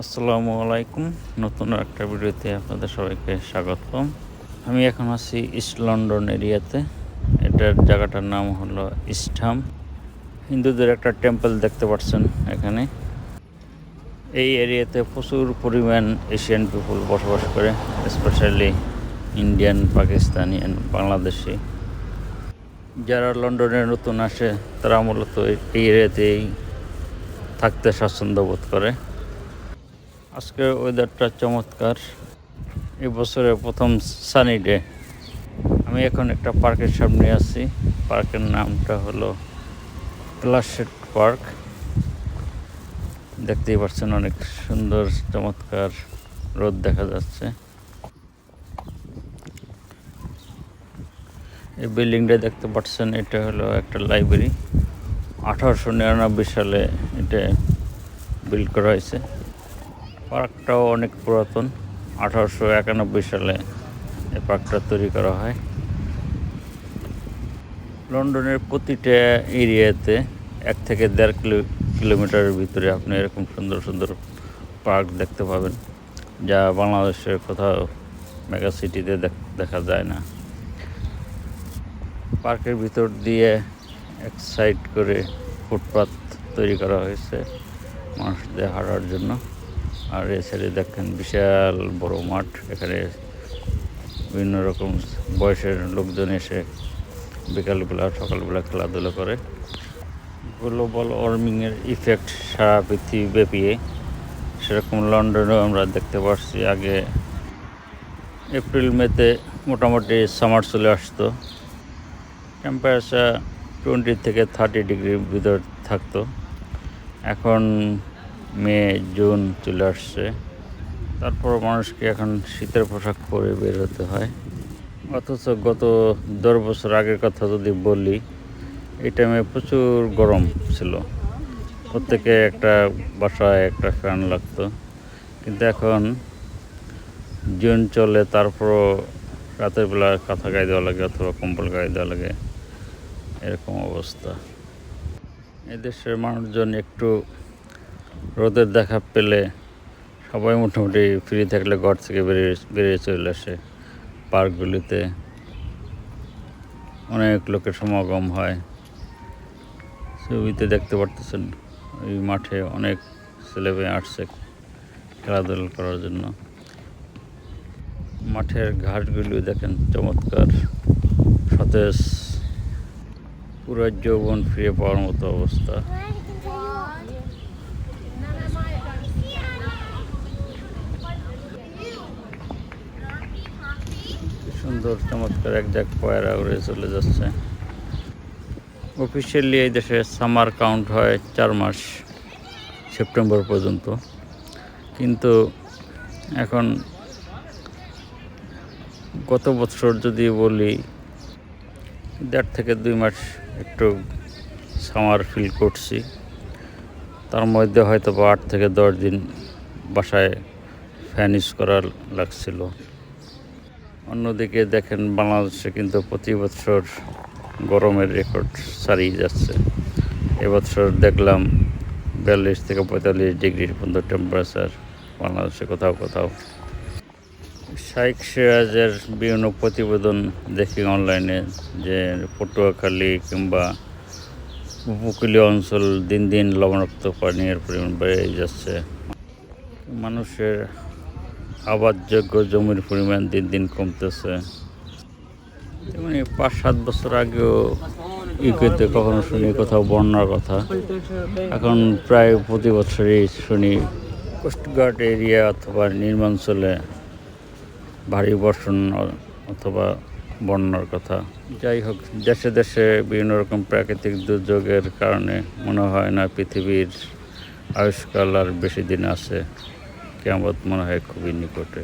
আসসালামু আলাইকুম। নতুন একটা ভিডিওতে আপনাদের সবাইকে স্বাগতম। আমি এখন আছি ইস্ট লন্ডন এরিয়াতে। এটার জায়গাটার নাম হলো ইস্টহাম। হিন্দুদের একটা টেম্পল দেখতে পাচ্ছেন এখানে। এই এরিয়াতে প্রচুর পরিমাণ এশিয়ান পিপল বসবাস করে, specially Indian, Pakistani and Bangladeshi. যারা লন্ডনে নতুন আসে, তারা মূলত এই এরিয়াতেই থাকতে স্বাচ্ছন্দ্য বোধ করে। আজকের ওয়েদারটা চমৎকার। এই বছরের প্রথম সানি ডে আমি এখন একটা পার্কের সামনে আছি। পার্কের নামটা হলো ক্লাসেট পার্ক দেখতেই পাচ্ছেন অনেক সুন্দর, চমৎকার রোদ দেখা যাচ্ছে। এই বিল্ডিংটা দেখতে পাচ্ছেন, এটা হলো একটা লাইব্রেরি আঠারোশো নিরানব্বই সালে এটা বিল্ড করা হয়েছে। পার্কটাও অনেক পুরাতন। আঠারোশো একানব্বই সালে এই পার্কটা তৈরি করা হয়। লন্ডনের প্রতিটা এরিয়াতে এক থেকে দেড় কিলো, কিলোমিটারের ভিতরে আপনি এরকম সুন্দর সুন্দর পার্ক দেখতে পাবেন, যা বাংলাদেশের কোথাও মেগা সিটিতে দেখা যায় না। পার্কের ভিতর দিয়ে এক সাইড করে ফুটপাত তৈরি করা হয়েছে মানুষদের হাঁটার জন্য। আর এ সাইডে দেখেন বিশাল বড় মাঠ, এখানে বিভিন্ন রকম বয়সের লোকজন এসে বিকালবেলা, সকালবেলা খেলাধুলা করে। গ্লোবাল ওয়ার্মিংয়ের ইফেক্ট সারা পৃথিবী ব্যাপিয়ে সেরকম লন্ডনেও আমরা দেখতে পাচ্ছি আগে এপ্রিল, মেতে মোটামুটি সামার চলে আসতো। টেম্পারেচার টোয়েন্টি থেকে থার্টি ডিগ্রির ভিতর থাকতো। এখন মে, জুন চলে আসছে। তারপর মানুষকে এখন শীতের পোশাক পরে বের হতে হয়। অথচ গত দশ বছর আগের কথা যদি বলি, এই টাইমে প্রচুর গরম ছিল। প্রত্যেকে একটা বাসায় একটা ফ্যান লাগতো। কিন্তু এখন জুন চলে, তারপরও রাতের বেলা কাঁথা গায়ে দেওয়া লাগে অথবা কম্বল গায়ে দেওয়া লাগে। এরকম অবস্থা। এদেশের মানুষজন একটু রোদের দেখা পেলে সবাই মোটামুটি ফ্রি থাকলে ঘর থেকে বেরিয়ে বেরিয়ে চলে আসে পার্কগুলিতে। অনেক লোকের সমাগম হয়। ছবিতে দেখতে পারতেছেন, ওই মাঠে অনেক ছেলেমেয়ে আসছে খেলাধুলা করার জন্য। মাঠের ঘাটগুলি দেখেন চমৎকার, সতেজ। পুরো যৌবন ফিরে পাওয়ার মতো অবস্থা। সুন্দর, চমৎকার এক জায়গ পয়রা উড়ে চলে যাচ্ছে। অফিসিয়ালি এই দেশে সামার কাউন্ট হয় চার মাস সেপ্টেম্বর পর্যন্ত। কিন্তু এখন গত বছর যদি বলি, দেড় থেকে দুই মাস একটু সামার ফিল করছি। তার মধ্যে হয়তো বা আট থেকে দশ দিন বাসায় ফ্যান ইউজ করা লাগছিল। অন্যদিকে দেখেন বাংলাদেশে কিন্তু প্রতি বছর গরমের রেকর্ড ছাড়িয়ে যাচ্ছে। এবছর দেখলাম বিয়াল্লিশ থেকে পঁয়তাল্লিশ ডিগ্রির পর্যন্ত টেম্পারেচার বাংলাদেশে কোথাও কোথাও। শাইক সিরাজের বিভিন্ন প্রতিবেদন দেখি অনলাইনে যে পটুয়াখালী কিংবা উপকূলীয় অঞ্চল দিন দিন লবণাক্ত পানীয়ের পরিমাণ বেড়ে যাচ্ছে। মানুষের আবাদযোগ্য জমির পরিমাণ দিন দিন কমতেছে। তেমনি পাঁচ সাত বছর আগেও ইউকেতে কখনো শুনি, কোথাও বন্যার কথা। এখন প্রায় প্রতি বছরই শুনি কোস্টগার্ড এরিয়া অথবা নির্মাঞ্চলে ভারী বর্ষণ অথবা বন্যার কথা। যাই হোক, দেশে দেশে বিভিন্ন রকম প্রাকৃতিক দুর্যোগের কারণে মনে হয় না পৃথিবীর আয়ুষ্কাল আর বেশি দিন আছে। কেমন মনে হয় খুবই নিকটে।